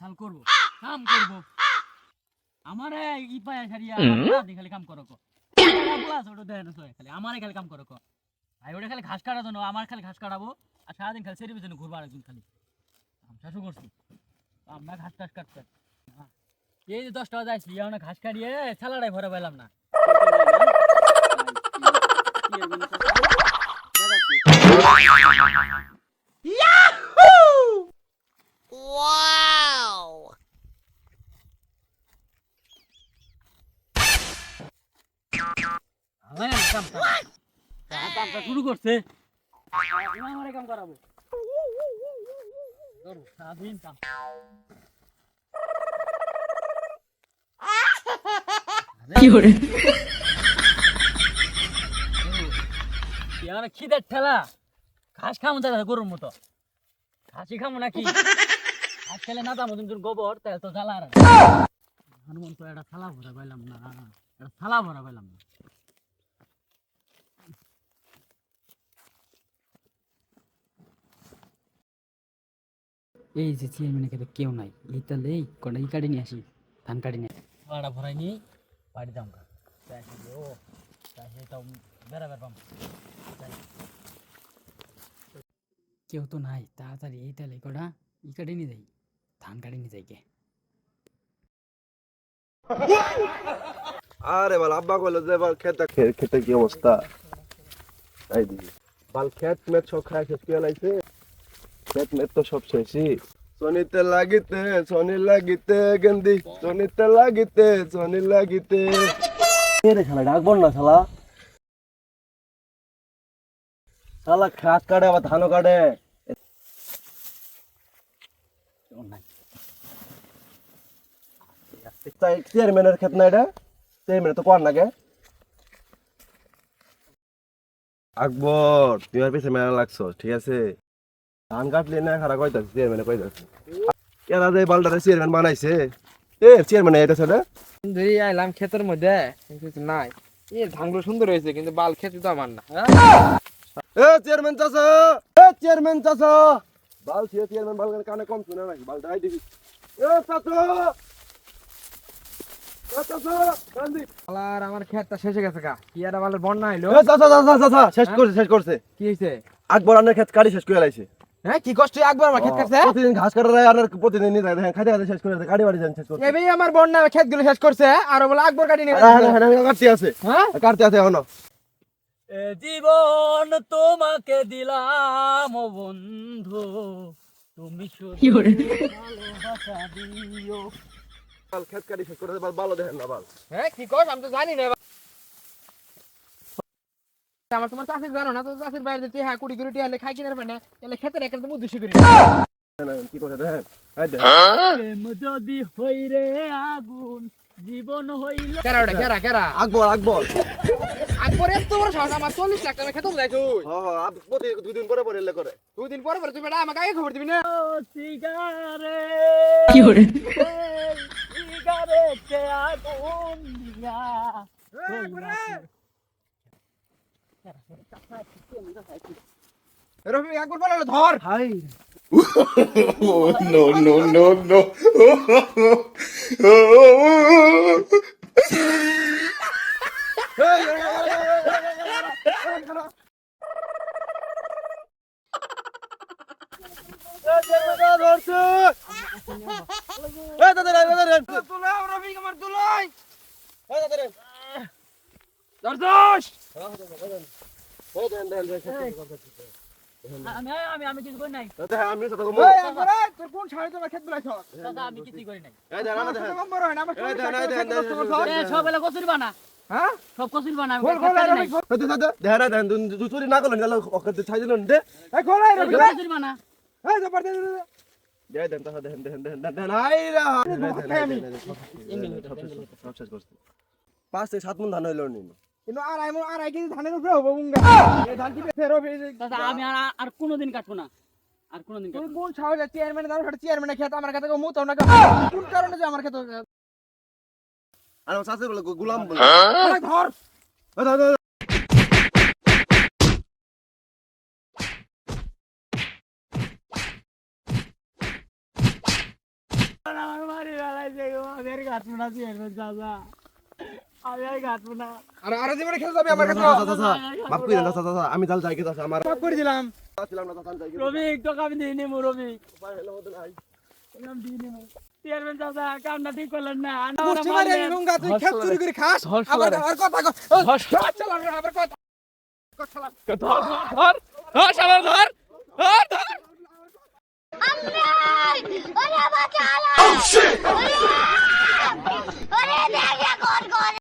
পাল করব কাম করব। আমারে ই পায়া ছাড়িয়া খালি কাম করো আমারে খালি কাম করো ভাই ওটা খালি ঘাস কাটার জন্য আমার খালি ঘাস কাটাবো আর সারাদিন খালি জন্য করছি। আমরা ঘাস টাস কাটতে। এই যে দশ টাকা যাইছি এখন ঘাস কাটিয়ে ছালাটাই ভরে পেলাম না। কাম কামটা শুরু করছে আমারে কাম করাবো সারাদিন কাম খিদের ঠেলা। ঘাস খামো দাদা গরুর মতো। খামো নাকি? ঘাস খেলে না দাম কিন্তু গোবর তাহলে তো জ্বালা আর। হনুমান তো একটা থালা ভরা পাইলাম না। একটা থালা ভরা পাইলাম না। এই যে চেয়ারম্যানের কাছে কেউ নাই। এই তাহলে এই কটা ই কাটি নিয়ে আসি ধান কাটি নিয়ে। ভাড়া ভরাই নিয়ে বাড়ি আসি ও। তাই তাও বেড়াবার পাম কেউ তো নাই তাড়াতাড়ি এই তাহলে কটা ই কাটি নিয়ে যাই ধান কাটি নিয়ে যাই কে। আরে বাল আব্বা কইলো যে বাল খেতে খেতে কি অবস্থা? তাই দি। বাল খেত মেত সব খায় শেষ করে লাইছে খেত মেত তো সব শেষই। সনিতে লাগিতে সনি লাগিতে গেন্দি। সনিতে লাগিতে সনি লাগিতে। রে শালা, ডাকবো না শালা। শালা খাস কাটে, আবার ধানও কাটে। চেয়ারম্যানের ক্ষেত না এটা? চেয়ারম্যান তো কর নাকি? আকবর, তুই আর পিছে মেলা লাগছো, ঠিক আছে? ধান কাটলি না খারাপ কইতাছি চেয়ারম্যানে কইতাছি। এরা যে বালটারে চেয়ারম্যান বানাইছে এ চেয়ারম্যান এটা ছেলে? ধরি আইলাম ক্ষেতের মধ্যে নাই। এ ধানগুলো সুন্দর হয়েছে কিন্তু বাল খেতে তো আমার না হ্যাঁ? এ চেয়ারম্যান চাচা! এ চেয়ারম্যান চাচা! বাল সে চেয়ারম্যান বাল কানে কম শুনে নাকি বাল দাই দিবি। এ চাচা! এ চাচা কান্দি আর আমার ক্ষেতটা শেষ হয়ে গেছে গা। কি আর বন্যা হইল? শেষ করছে শেষ করছে। কি হয়েছে আকবর আনের ক্ষেত কাটি শেষ করে লাইছে। হ্যাঁ কি কষ্ট একবার আমার ক্ষেত কাটছে প্রতিদিন ঘাস কাটার আর প্রতিদিন নিয়ে যায় খাইতে খাইতে শেষ করে দেয় গাড়ি বাড়ি যান শেষ করে এবেই আমার বন্যা ক্ষেতগুলো শেষ করছে আর বলে আকবর কাটি নিয়ে হ্যাঁ হ্যাঁ হ্যাঁ কাটতে আছে। হ্যাঁ? কাটতে আছে এখনও। এ জীবন তোমাকে দিলাম বন্ধু তুমি ভালোবাসা দিও। বাল ক্ষেত কাটি শেষ করে বাল ভালো দেখেন না বাল। হ্যাঁ কি কস আমি তো জানি না আমার তোমার চাষির জানো না তো চাষির বাইরে যে হ্যাঁ কুড়ি কুড়ি টিয়া খাই কিনার মানে এলে ক্ষেতের একটা তো উদ্দেশ্য করি দেখেন, কি করে দেখেন এই দেখেন। প্রেম যদি হই রে আগুন জীবন হইল কেরা ওটা কেরা কেরা? আকবর আকবর। আকবর এত বড় সাহস আমার চল্লিশ লাখ টাকা খেতে যাই তুই প্রতি দুই দিন পরে পরে করে। দুই দিন পরে পরে তুই বেটা আমাকে আগে খবর দিবি না? সিগারে। কি করে সিগারেটে আগুন দিয়া। রফি আকবর বলে ধর হাই তুলাই পাঁচ থেকে সাত মন ধান হইল নি কিন্তু আড়াই মন আড়াই কেজি ধানের উপরে হবে মুঙ্গা এই ধান কি ফেরো দাদা আমি আর আর কোনোদিন কাটবো না। আর কোনোদিন কাটবো কোন ছাওয়া চেয়ারম্যান দাও সেটা চেয়ারম্যানে খেতে আমার খেতে মু না কোন কারণে যে আমার খেতে আর আমার বলে গোলাম বলে। হ্যাঁ? ধর! আমার বাড়ি বেলায় যে ওদের কাটবো না চেয়ারম্যান দাদা। আমি জাল যাই গেছে আমার মাফ করে দিলাম। রবিক তোকে আমি দিয়ে নেব রবিক Oh shit!